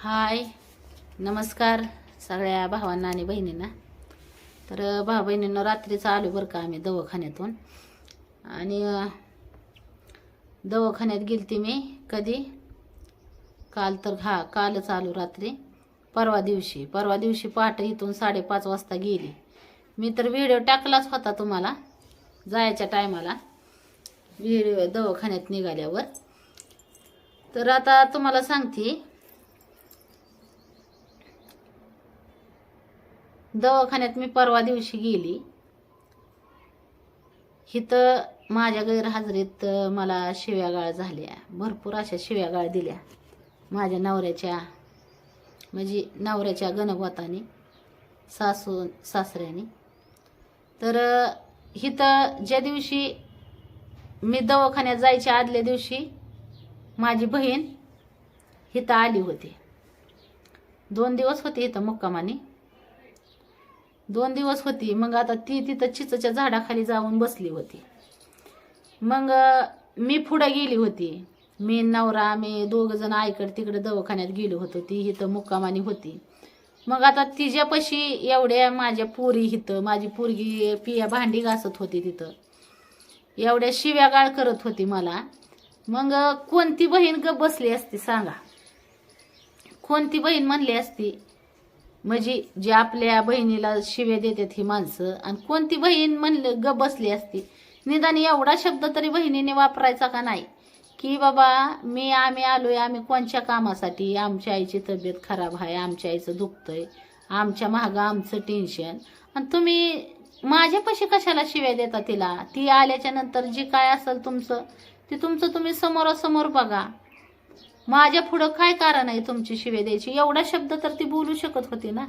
हाय. नमस्कार सगळ्या भावांना आणि बहिणींना. तर भाऊ बहिणींना रात्रीच आलो बरं का आम्ही दवाखान्यातून. आणि दवाखान्यात गेलती मी कधी? काल तर हा कालच आलो रात्री. परवा दिवशी. परवा दिवशी पहाटे इथून साडेपाच वाजता गेली. मी तर व्हिडिओ टाकलाच होता तुम्हाला जायच्या टायमाला. व्हिडिओ दवाखान्यात निघाल्यावर. तर आता तुम्हाला सांगते दवाखान्यात मी परवा दिवशी गेली. इथं माझ्या गैरहजेरीत मला शिव्यागाळ झाल्या. भरपूर अशा शिव्यागाळ दिल्या. माझ्या नवऱ्याच्या म्हणजे नवऱ्याच्या गणगोताने सासू सासऱ्याने. तर इथं ज्या दिवशी मी दवाखान्यात जायच्या आदल्या दिवशी माझी बहीण इथं आली होती. दोन दिवस होती इथं मुक्कामाने. दोन दिवस होती. मग आता ती तिथं चिचच्या झाडाखाली जाऊन बसली होती. मग मी पुढं गेली होती. मी नवरा मी दोघ जण आईकडे तिकडे दवाखान्यात गेलो होतो. ती इथं मुक्कामानी होती. मग आता तिच्यापाशी एवढ्या माझ्या पोरी इथं माझी पोरगी पिया भांडी घासत होती तिथं. एवढ्या शिव्यागाळ करत होती मला. मग कोणती बहीण ग बसली असती सांगा. कोणती बहीण म्हणली असती? म्हणजे जे आपल्या बहिणीला शिवे देतात ही माणसं आणि कोणती बहीण म्हणलं ग बसली असती. निदान एवढा शब्द तरी बहिणीने वापरायचा का नाही? की बाबा मी आम्ही आलोय आम्ही कोणच्या कामासाठी? आमच्या आईची तब्येत खराब आहे आमच्या आईचं दुखतंय आमच्या मागं आमचं टेन्शन आणि तुम्ही माझ्यापाशी कशाला शिव्या देता तिला? ती आल्याच्यानंतर जी काय असेल तुमचं ते तुमचं तुम्ही समोरासमोर बघा. माझ्या पुढं काय कारण आहे तुमची शिवे द्यायची? एवढा शब्द तर ती बोलू शकत होती ना.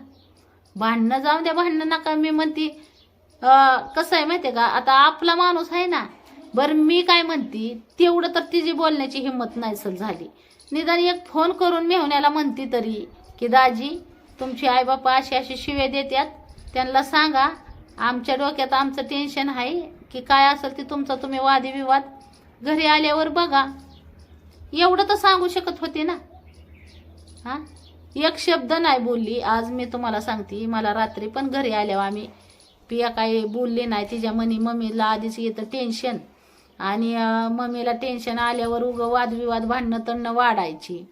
भांडणं जाऊन द्या भांडणं नका. मी म्हणते कसं आहे माहितीये का? आता आपला माणूस आहे ना. बरं मी काय म्हणते तेवढं तर तिची बोलण्याची हिंमत नाही सर झाली. निदान एक फोन करून मेहण्याला म्हणते तरी की दाजी तुमची आई बापा अशी अशी शिवे देतात त्यांना सांगा आमच्या डोक्यात आमचं टेन्शन आहे की काय असेल ते तुमचा तुम्ही वादविवाद. घरी आल्यावर बघा. एवढं तर सांगू शकत होते ना. हा? एक शब्द नाही बोलली. आज मी तुम्हाला सांगते मला रात्री पण घरी आल्यावर आम्ही पिया काही बोलली नाही. तिच्या मनी मम्मीला आधीच येतं टेन्शन आणि मम्मीला टेन्शन आल्यावर उगं वादविवाद भांडणं तणणं वाढायची.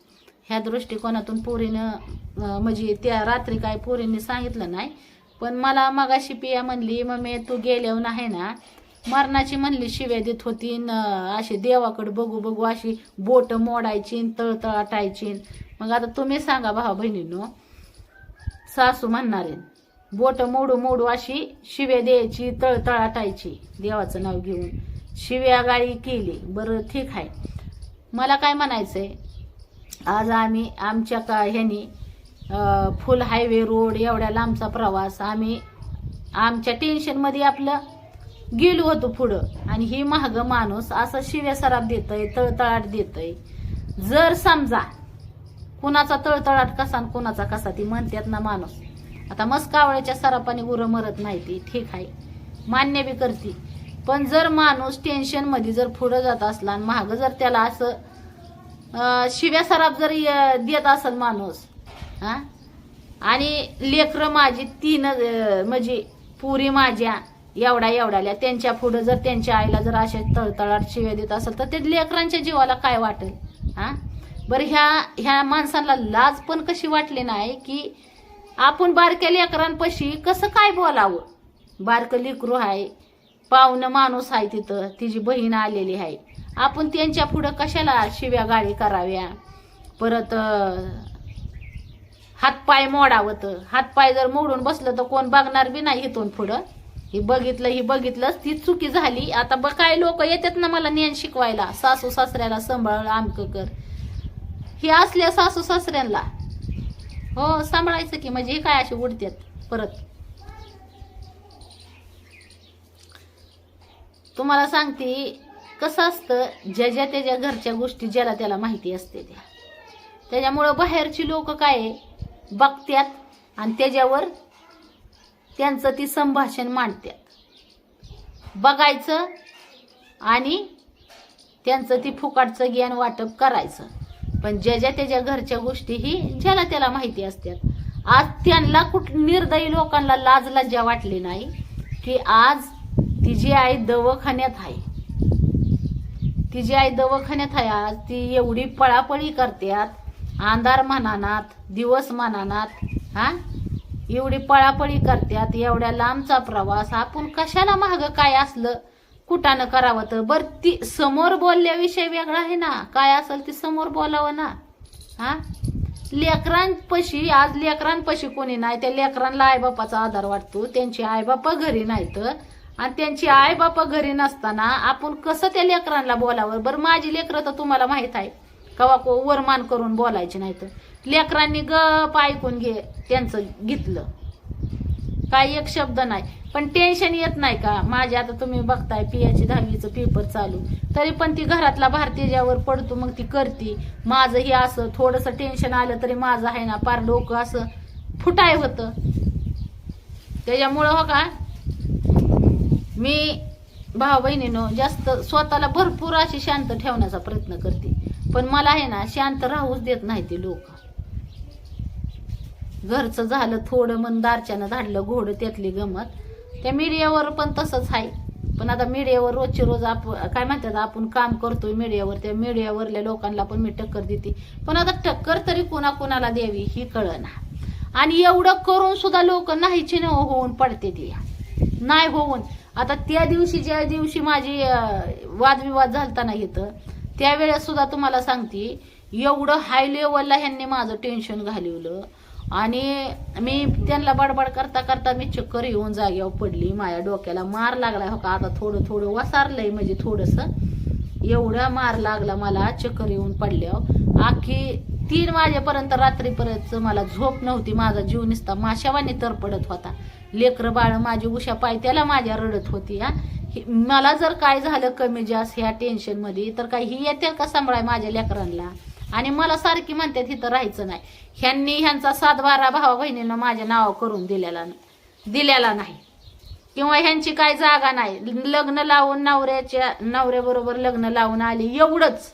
ह्या दृष्टिकोनातून पोरीनं म्हणजे त्या रात्री काय पोरीने सांगितलं नाही. पण मला मगाशी पिया म्हणली मम्मी तू गेल्यावर नाही ना मरणाची म्हणली शिव्या देत होती न अशी देवाकडे बघू बघू अशी बोट मोडायची तळतळाटायची मग आता तुम्ही सांगा भावा बहिणींनो सासू म्हणणारे बोट मोडू मोडू अशी शिव्या द्यायची तळतळाटायची देवाचं नाव घेऊन. शिव्या गाळी केली बरं ठीक आहे. मला काय म्हणायचंय आज आम्ही आमच्या का ह्यानी फुल हायवे रोड एवढ्या लांबचा प्रवास आम्ही आमच्या टेन्शनमध्ये आपलं गेलो होतो पुढं. आणि ही महाग माणूस असं शिव्या सराप देतय तळतळाट देतय. जर समजा कुणाचा तळतळाट कसा आणि कुणाचा कसा ती म्हणतात ना माणूस. आता मस्कावळ्याच्या सरापाने गुरं मरत नाही ती ठीक आहे. मान्य बी करते. पण जर माणूस टेन्शनमध्ये जर पुढं जात असला आणि महाग जर त्याला असं शिव्या सराप जर देत असेल माणूस हा? आणि लेकरं माझी तीन म्हणजे पुरी माझ्या एवढा एवढाल्या त्यांच्या पुढं जर त्यांच्या आईला जर अशा तळतळाट शिव्या देत असेल तर ते लेकरांच्या जीवाला काय वाटेल? हा? बरं ह्या ह्या माणसांना लाज पण कशी वाटली नाही की आपण बारक्या लेकरांपाशी कसं काय बोलावं? बारकं लेकरू आहे पाहुणं माणूस आहे तिथं तिची बहीण आलेली आहे आपण त्यांच्या पुढं कशाला शिव्या गाडी कराव्या? परत हातपाय हातपाय मोडावत हातपाय जर मोडून बसलं तर कोण बघणार बी नाही इथून पुढं? ही बघितलं ही बघितलंच ती चुकी झाली. आता बघ काय लोक येतात ना मला ज्ञान शिकवायला. सासू सासऱ्याला सांभाळ आमक कर. ही असल्या सासू सासऱ्यांना हो सांभाळायचं की म्हणजे हे काय अशी उडतात परत. तुम्हाला सांगते कसं असतं ज्या ज्या त्याच्या घरच्या गोष्टी ज्याला त्याला माहिती असते त्या. त्याच्यामुळं बाहेरची लोक काय बघत्यात बघतात आणि त्याच्यावर त्यांचं ती संभाषण मांडतात बघायचं आणि त्यांचं ती फुकाटचं ज्ञान वाटप करायचं. पण ज्या ज्या त्याच्या घरच्या गोष्टी ही ज्याला त्याला माहिती असतात आज त्यांना कुठ निर्दयी लोकांना लाज लज्जा वाटली नाही की आज तिची आई दवाखान्यात आहे. तिची आई दवाखान्यात आहे आज ती एवढी पळापळी करत्यात. अंधार म्हणानात दिवस म्हणानात हा? एवढी पळापळी करतात एवढ्या लांबचा प्रवास आपण कशाला महाग काय असलं? कुठानं करावं तर? बर ती समोर बोलल्याविषयी वेगळा आहे ना. काय असेल ती समोर बोलावं ना. हा? लेकरांपशी आज लेकरांपशी कोणी नाही. त्या लेकरांना आईबापाचा आधार वाटतो. त्यांची आईबापा घरी नाहीत. आणि त्यांची आईबापा घरी नसताना आपण कसं त्या लेकरांना बोलावं? बरं माझी लेकरं तर तुम्हाला माहीत आहे. कवा को वरमान करून बोलायचे नाही तर लेकरांनी गप ऐकून घे त्यांचं घेतलं. काही एक शब्द नाही. पण टेन्शन येत नाही का? माझे आता तुम्ही बघताय पियाची दहावीचं पेपर चालू. तरी पण ती घरातला भारतीय ज्यावर पडतो मग ती करती. माझं हे असं थोडंसं टेन्शन आलं तरी माझं आहे ना पार डोकं असं फुटाय होतं. त्याच्यामुळं हो का? मी भाऊ बहिणीनो जास्त स्वतःला भरपूर अशी शांत ठेवण्याचा प्रयत्न करते. पण मला आहे ना शांत राहूच देत नाही ते लोक. घरचं झालं थोडं मन दारच्यानं धाडलं घोडं त्यातली गमत. त्या मीडियावर पण तसंच आहे. पण आता मीडियावर रोजचे रोज आप काय म्हणतात आपण काम करतोय मीडियावर त्या मीडियावरल्या लोकांना पण मी टक्कर देते. पण आता टक्कर तरी कोणा कोणाला द्यावी ही कळना. आणि एवढं करून सुद्धा लोक नाहीचे न होऊन पडते ती. नाही होऊन. आता त्या दिवशी ज्या दिवशी माझी वादविवाद झालता नाही इथं त्यावेळेस सुद्धा तुम्हाला सांगते एवढं हाय लेवलला ह्यांनी माझं टेन्शन घालवलं. आणि मी त्यांना बडबड करता करता मी चक्कर येऊन जागेवर पडली. माझ्या डोक्याला मार लागला हो का आता थोडं थोडं वसारलंय म्हणजे थोडंसं. एवढा मार लागला मला चक्कर येऊन पडल्यावर. आखी तीन वाजेपर्यंत रात्रीपर्यंत मला झोप नव्हती. माझा जीव निसता माशावानी तर पडत होता. लेकरं बाळ माझी उशा पाय त्याला माझ्या रडत होती हा. मला जर काय झालं कमी जास्त ह्या टेन्शनमध्ये तर काही ही येते का सांभाळाय माझ्या लेकरांना? आणि मला सारखी म्हणतात इथं राहायचं नाही. ह्यांनी ह्यांचा सात बारा भावा बहिणीनं माझ्या नाव करून दिलेला दिलेला नाही. किंवा ह्यांची काय जागा नाही. लग्न लावून नवऱ्याच्या नवऱ्याबरोबर लग्न लावून आली एवढंच.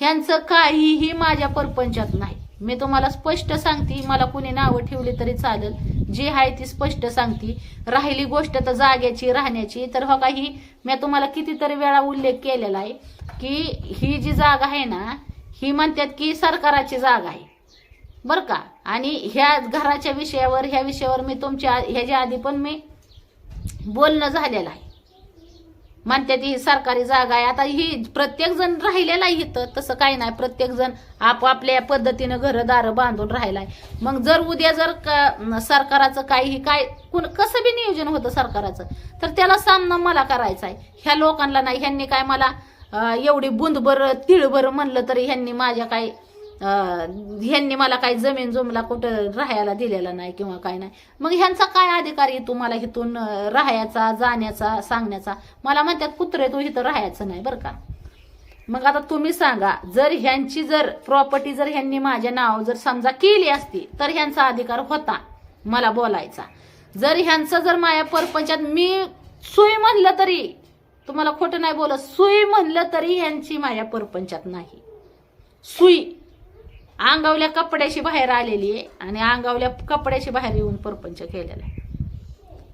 ह्यांचं काहीही माझ्या परपंचात नाही. मी तुम्हाला स्पष्ट सांगते मला कुणी नावं ठेवली तरी चालेल. जी आहे ती स्पष्ट सांगते. राहिली गोष्ट तर जाग्याची राहण्याची. तर हो काही मी तुम्हाला कितीतरी वेळा उल्लेख केलेला आहे की ही जी जागा आहे ना ही म्हणतात की सरकाराची जागा आहे. बरं का? आणि ह्या घराच्या विषयावर ह्या विषयावर मी तुमच्या ह्याच्या आधी पण मी बोलणं झालेलं आहे. म्हणतात ही सरकारी जागा आहे. आता ही प्रत्येक जण राहिलेला आहे इथं. तसं काही नाही. प्रत्येक जण आपापल्या पद्धतीनं घरदार बांधून राहिलाय. मग जर उद्या जर का सरकाराचं काही काय कुण कसं बी नियोजन होतं सरकाराचं? तर त्याला सामना मला करायचा आहे. ह्या लोकांना नाही ह्यांनी काय मला एवढी बुंदभर तिळभर म्हणलं तरी ह्यांनी माझ्या काय ह्यांनी मला काही जमीन जुमला कुठं राहायला दिलेला नाही किंवा काय नाही. मग ह्यांचा काय अधिकार आहे तुम्हाला इथून राहायचा जाण्याचा सांगण्याचा? मला म्हणतात कुत्रे तू इथं राहायचं नाही बरं का. मग आता तुम्ही सांगा जर ह्यांची जर प्रॉपर्टी जर ह्यांनी माझ्या नाव जर समजा केली असती तर ह्यांचा अधिकार होता मला बोलायचा. जर ह्यांचं जर माझ्या परपंचात मी सोय म्हणलं तरी तुम्हाला खोटं नाही बोलत. सुई म्हणलं तरी ह्यांची माझ्या परपंचात नाही. सुई. अंगावल्या कपड्याशी बाहेर आलेली आहे आणि अंगावल्या कपड्याशी बाहेर येऊन परपंच केलेला आहे.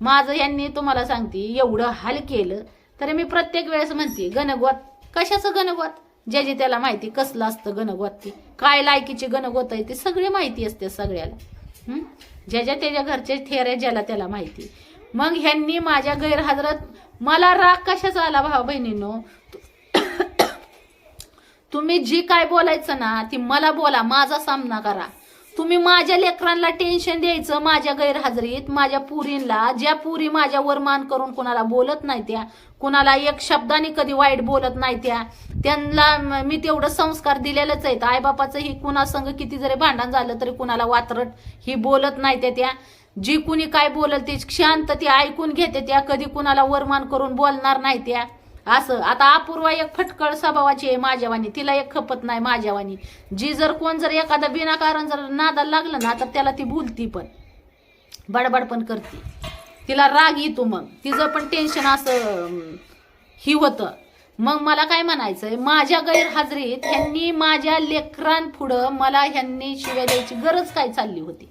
माझं यांनी तुम्हाला सांगते एवढं हाल केलं तरी मी प्रत्येक वेळेस म्हणते गणगोत कशाचं गणगोत ज्याची त्याला माहिती कसलं असतं गणगोत ती? काय लायकीची गणगोत आहे ती सगळी माहिती असते सगळ्याला. ज्या ज्याच्या त्याच्या घरचे थेरे ज्याला त्याला माहिती. मग ह्यांनी माझ्या गैरहजरात मला राग कशाचा आला भाऊ बहिणींनो? तुम्ही जी काय बोलायचं ना ती मला बोला माझा सामना करा. तुम्ही माझ्या लेकरांना टेन्शन द्यायचं माझ्या गैरहजेरीत माझ्या पुरींना ज्या पुरी माझ्यावर मान करून कुणाला बोलत नाही त्या कुणाला एक शब्दाने कधी वाईट बोलत नाही त्या त्यांना मी तेवढं संस्कार दिलेलंच आहेत. आईबापाचं ही कुणासंग किती जरी भांडण झालं तरी कुणाला वात्रट ही बोलत नाही त्या त्या. जी कुणी काय बोलल ती शांत ती ऐकून घेते त्या कधी कुणाला वरमान करून बोलणार नाही त्या. असं आता अपूर्वा एक फटकळ स्वभावाची आहे माझ्यावानी तिला एक खपत नाही माझ्यावानी जी जर कोण जर एखादा विनाकारण जर नादाला लागलं ना तर त्याला ती भूलती पण. बडबड पण करते. तिला राग येतो मग. तिचं पण टेन्शन असं ही होतं. मग मला काय म्हणायचंय माझ्या गैरहजरीत ह्यांनी माझ्या लेकरांपुढं मला ह्यांनी शिव्या द्यायची गरज काय चालली होती?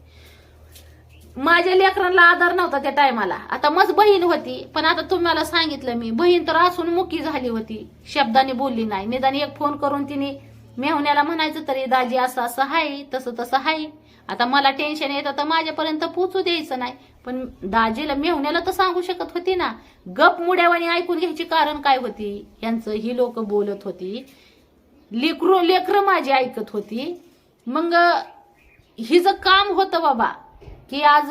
माझ्या लेकरांना आधार नव्हता त्या टायमाला. आता मज बहीण होती पण आता तुम्हाला सांगितलं मी बहीण तर असून मुकी झाली होती. शब्दाने बोलली नाही. निदान एक फोन करून तिने मेहण्याला म्हणायचं तरी दाजी असं असं आहे तसं तसं आहे. आता मला टेन्शन येतं तर माझ्यापर्यंत पोचू द्यायचं नाही. पण दाजीला मेहण्याला तर सांगू शकत होती ना गप मुड्यावानी ऐकून घ्यायची कारण काय होती? यांचं ही लोक बोलत होती. लेकरू लेकरं माझी ऐकत होती. मग हिचं काम होतं बाबा. की आज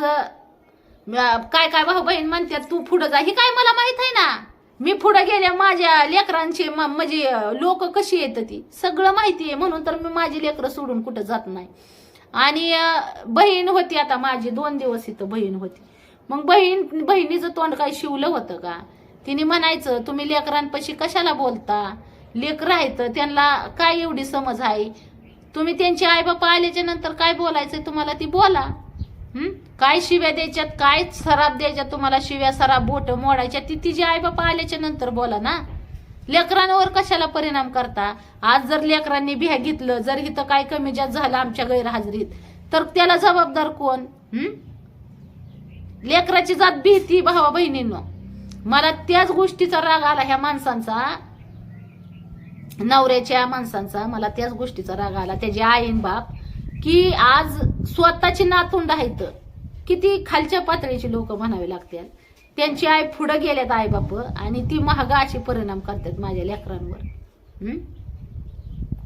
काय काय भाऊ बहीण म्हणतात तू पुढं जा. ही काय मला माहीत आहे ना? मी पुढे गेल्या माझ्या लेकरांची म- म्हणजे लोक कशी येतं ती? सगळं माहिती आहे म्हणून तर मी माझी लेकरं सोडून कुठं जात नाही. आणि बहीण होती आता माझी दोन दिवस इथं बहीण होती. मग बहीण बहिणीचं तोंड काय शिवलं होतं का? तिने म्हणायचं तुम्ही लेकरांपाशी कशाला बोलता? लेकरं आहेत त्यांना काय एवढी समज आहे? तुम्ही त्यांचे आई बापा आल्याच्यानंतर काय बोलायचं तुम्हाला ती बोला. काय शिव्या द्यायच्यात? काय सराब द्यायच्यात तुम्हाला शिव्या सराब बोट मोडायच्या? ती तिची आई बापा आल्याच्यानंतर बोला ना. लेकरांवर कशाला परिणाम करता? आज जर लेकरांनी भ्या घेतलं जर इथं काय कमी जास्त झालं आमच्या गैरहजेरीत तर त्याला जबाबदार कोण? लेकराची जात भीती भावा बहिणींनो. मला त्याच गोष्टीचा राग आला ह्या माणसांचा. नवऱ्याच्या माणसांचा मला त्याच गोष्टीचा राग आला. त्याची आईन बाप की आज स्वतःची नातुंड आहेत. किती खालच्या पातळीची लोक म्हणावे लागतात त्यांची आई पुढं गेल्यात आई बाप आणि ती महागा अशी परिणाम करतात माझ्या लेकरांवर.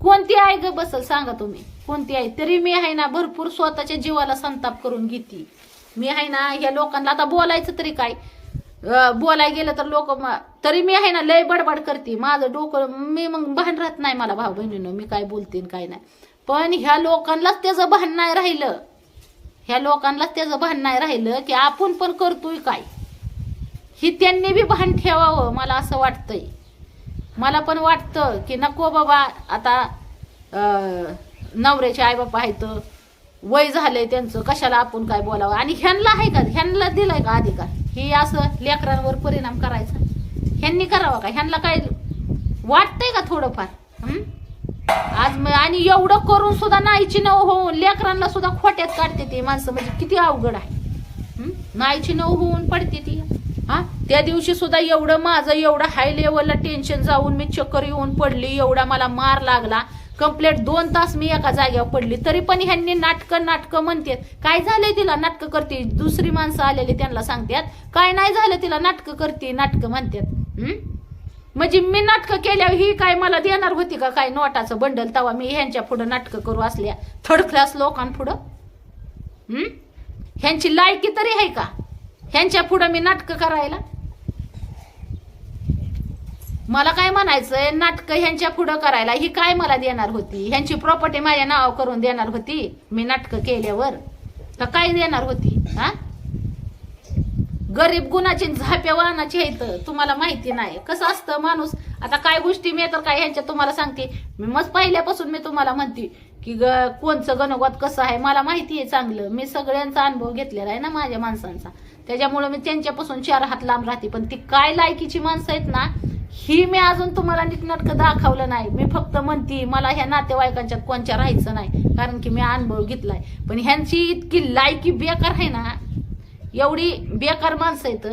कोणती आई ग बसल सांगा तुम्ही? कोणती आई? तरी मी आहे ना भरपूर स्वतःच्या जीवाला संताप करून घेते. मी आहे ना ह्या लोकांना आता बोलायचं तरी काय? बोलाय गेलं तर लोक तरी मी आहे ना लय बडबड करते. माझं डोकं मी मग भान राहत नाही मला भाऊ बहिणीनं मी काय बोलते काय नाही. पण ह्या लोकांनाच त्याचं भान नाही राहिलं. ह्या लोकांनाच त्याचं भान नाही राहिलं की आपण पण करतोय काय? ही त्यांनी बी भान ठेवावं मला असं वाटतंय. मला पण वाटतं की नको बाबा आता नवऱ्याचे आईबापा आहेत वय झालंय त्यांचं कशाला आपण काय बोलावं? आणि ह्यांना आहे का? ह्यांना दिलाय का अधिकार? हे असं लेकरांवर परिणाम करायचा? ह्यांनी करावा का? ह्यांना काय वाटतंय का थोडंफार? आज आणि एवढं करून सुद्धा नाहीची नऊ होऊन लेकरांना सुद्धा खोट्यात काढते ती माणसं. म्हणजे किती अवघड आहे. हं? नाहीची नऊ होऊन पडते ती. हा? त्या दिवशी सुद्धा एवढं माझं एवढं हाय लेवलला टेन्शन जाऊन मी चक्कर येऊन पडली. एवढा मला मार लागला. कंप्लीट दोन तास मी एका जागेवर पडली. तरी पण ह्यांनी नाटकं नाटकं म्हणतात काय झालंय तिला? नाटकं करते. दुसरी माणसं आलेली त्यांना सांगतात. काय नाही झालं तिला? नाटकं करते नाटकं म्हणतात. म्हणजे मी नाटकं केल्यावर ही काय मला देणार होती का काय? नोटाचं बंडल तवा मी ह्यांच्या पुढं नाटकं करू असल्या. थर्ड क्लास लोकांपुढं. ह्यांची लायकी तरी आहे का? ह्यांच्या पुढं मी नाटकं करायला? मला काय म्हणायचंय? नाटकं ह्यांच्या पुढं करायला ही काय मला देणार होती? ह्यांची प्रॉपर्टी माझ्या नाव करून देणार होती मी नाटकं केल्यावर? का काय देणार होती? हा? गरीब गुणाची झाप्या वाहनाची आहेत. तुम्हाला माहिती नाही. कसं असतं माणूस? आता काय गोष्टी मी तर काय ह्यांच्या तुम्हाला सांगते. मी मस्त पहिल्यापासून मी तुम्हाला म्हणते की ग कोणचं गणवाद कसं आहे? मला माहिती आहे चांगलं. मी सगळ्यांचा अनुभव घेतलेला आहे ना माझ्या माणसांचा. त्याच्यामुळे मी त्यांच्यापासून चार हात लांब राहते. पण ती काय लायकीची माणसं आहेत ना ही मी अजून तुम्हाला नीटनाटकं दाखवलं नाही. मी फक्त म्हणते मला ह्या नातेवाईकांच्यात कोणच्या राहायचं नाही. कारण की मी अनुभव घेतलाय. पण ह्यांची इतकी लायकी बेकार आहे ना एवढी बेकार माणसं आहेत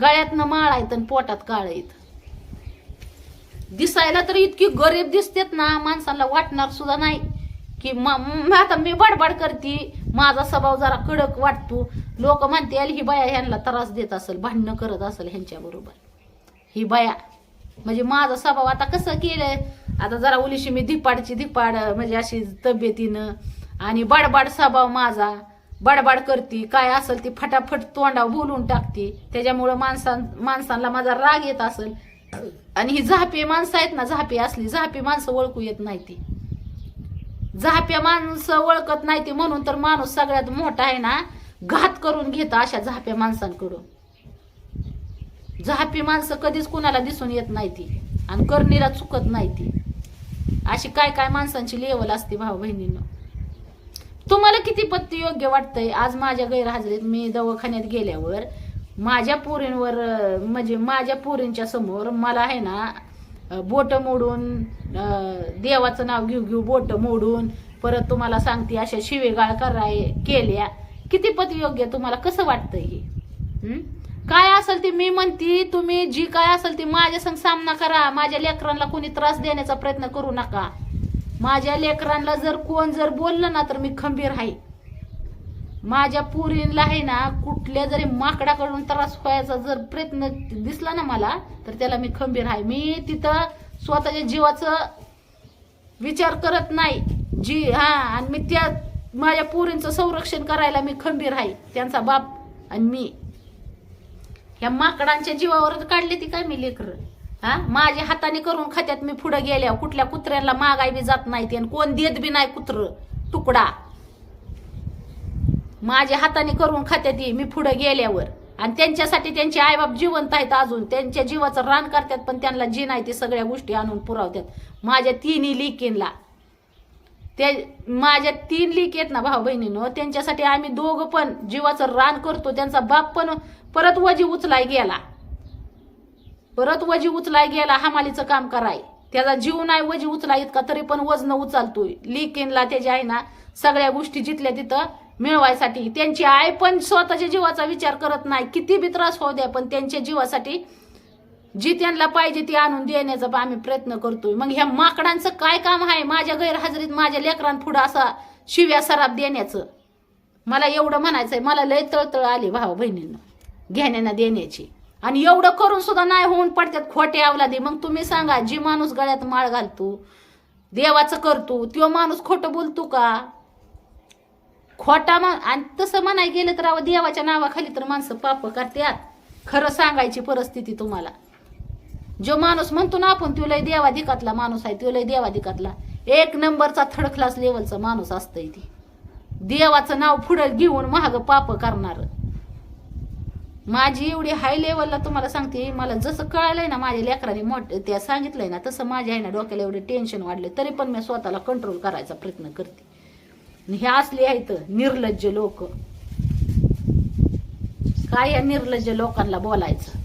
गळ्यातनं माळ आहेत आणि पोटात काळ आहेत. दिसायला तर इतकी गरीब दिसतेत ना माणसाला वाटणार सुद्धा नाही की म- आता मी बडबड करते माझा स्वभाव जरा कडक वाटतो. लोक म्हणते "अल, ही बाया ह्यांना त्रास देत असेल भांडणं करत असेल ह्यांच्या बरोबर. ही बाया म्हणजे माझा स्वभाव आता कसं केलंय? आता जरा उलीशी मी धिपाडची धिपाड म्हणजे अशी तब्येतीनं आणि बडबड स्वभाव माझा. बडबड करते काय असेल ती फटाफट तोंडावर बोलून टाकते. त्याच्यामुळं माणसां माणसांना माझा राग येत असेल. आणि ही झापी माणसं आहेत ना झापी असली झापी माणसं ओळखू येत नाही ती. झाप्या माणसं ओळखत नाही ती म्हणून तर माणूस सगळ्यात मोठा आहे ना घात करून घेतो अशा झाप्या माणसांकडून. झापी माणसं कधीच कुणाला दिसून येत नाही ती आणि करणीला चुकत नाही ती. अशी काय काय माणसांची लेवल असते भाऊ बहिणींना तुम्हाला किती पत्ती योग्य वाटतंय? आज माझ्या गैरहजेरीत मी दवाखान्यात गेल्यावर माझ्या पोरींवर म्हणजे माझ्या पोरींच्या समोर मला आहे ना बोट मोडून देवाचं नाव घेऊ घेऊ बोट मोडून परत तुम्हाला सांगते अशा शिवेगाळ कराय केल्या. किती पत योग्य तुम्हाला कसं वाटतंय हे? काय असेल ते मी म्हणती तुम्ही जी काय असेल ती माझ्या संग सामना करा. माझ्या लेकरांना कोणी त्रास देण्याचा प्रयत्न करू नका. माझ्या लेकरांना जर कोण जर बोललं ना तर मी खंबीर आहे. माझ्या पुरीला आहे ना कुठल्या जरी माकडाकडून त्रास व्हायचा जर प्रयत्न दिसला ना मला तर त्याला मी खंबीर आहे. मी तिथं स्वतःच्या जीवाचं विचार करत नाही. जी हा आणि मी त्या माझ्या पुरींचं संरक्षण करायला मी खंबीर आहे. त्यांचा बाप आणि मी. ह्या माकडांच्या जीवावर काढली ती काय मी लेकरं? हा? माझ्या हाताने करून खात्यात मी पुढे गेल्या कुठल्या कुत्र्याला मागाय बी जात नाही ते आणि कोण देत बी नाही कुत्र तुकडा. माझ्या हाताने करून खात्यात ये मी पुढे गेल्यावर. आणि त्यांच्यासाठी त्यांचे आईबाप जिवंत आहेत अजून. त्यांच्या जीवाचं रान करतात पण त्यांना जी नाही ते सगळ्या गोष्टी आणून पुरवतात. माझ्या तिन्ही लिकीनला ते माझ्या तीन लीक आहेत ना भाऊ बहिणीनं त्यांच्यासाठी आम्ही दोघं पण जीवाचं रान करतो. त्यांचा बाप पण परत वजी उचलाय गेला. परत वजी उचलाय गेला हमालीचं काम कराय. त्याचा जीव नाही वजी उचला इतका तरी पण वजन उचलतोय. लिकिनला त्याच्या आहे ना सगळ्या गोष्टी जिथल्या तिथं मिळवायसाठी त्यांची आई पण स्वतःच्या जीवाचा विचार करत नाही. किती बी त्रास होऊ द्या पण त्यांच्या जीवासाठी जी त्यांना पाहिजे ती आणून देण्याचा बा आम्ही प्रयत्न करतोय. मग ह्या माकडांचं काय काम आहे? माझ्या गैरहजेरीत माझ्या लेकरांपुढं असा शिव्या सराप देण्याचं. मला एवढं म्हणायचंय मला लय तळतळ आली भाऊ बहिणींना घेण्याना देण्याची. आणि एवढं करून सुद्धा नाही होऊन पडतात खोटे अवलादी. मग तुम्ही सांगा जी माणूस गळ्यात माळ घालतो देवाचं करतो तो माणूस खोटं बोलतो का? खोटा मा आणि तसं म्हणाय गेलं तर अहो देवाच्या नावाखाली तर माणसं पाप करतात खरं सांगायची परिस्थिती तुम्हाला. जो माणूस म्हणतो ना आपण तो लय देवाधिकातला माणूस आहे तो लय देवाधिकातला. एक नंबरचा थर्ड क्लास लेवलचा माणूस असतंय ती. देवाचं नाव पुढं घेऊन महाग पाप करणार. माझी एवढी हाय लेवलला तुम्हाला सांगते मला जसं कळालंय ना माझ्या लेकरांनी मोठ त्या सांगितलंय ना तसं माझ्या आहे ना डोक्याला एवढे टेन्शन वाढले तरी पण मी स्वतःला कंट्रोल करायचा प्रयत्न करते. हे असले आहेत निर्लज्ज लोक. काय या निर्लज्ज लोकांना बोलायचं?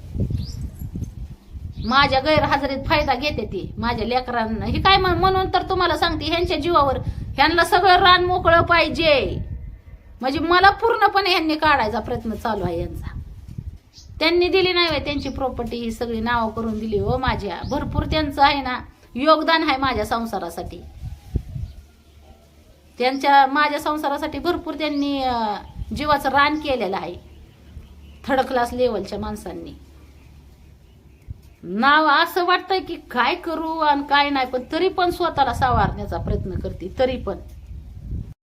माझ्या गैरहजेरीत फायदा घेते ती माझ्या लेकरांना. हे काय म्हण- म्हणून तर तुम्हाला सांगते ह्यांच्या जीवावर ह्यांना सगळं रान मोकळं पाहिजे. म्हणजे मला पूर्णपणे ह्यांनी काढायचा प्रयत्न चालू आहे यांचा. त्यांनी दिली नाही व्हय त्यांची प्रॉपर्टी ही सगळी नावं करून दिली हो माझ्या. भरपूर त्यांचं आहे ना योगदान आहे माझ्या संसारासाठी. त्यांच्या माझ्या संसारासाठी भरपूर त्यांनी जीवाचं रान केलेलं आहे. थर्ड क्लास लेवलच्या माणसांनी. नाव असं वाटतंय की काय करू आणि काय नाही पण तरी पण स्वतःला सावारण्याचा प्रयत्न करते तरी पण.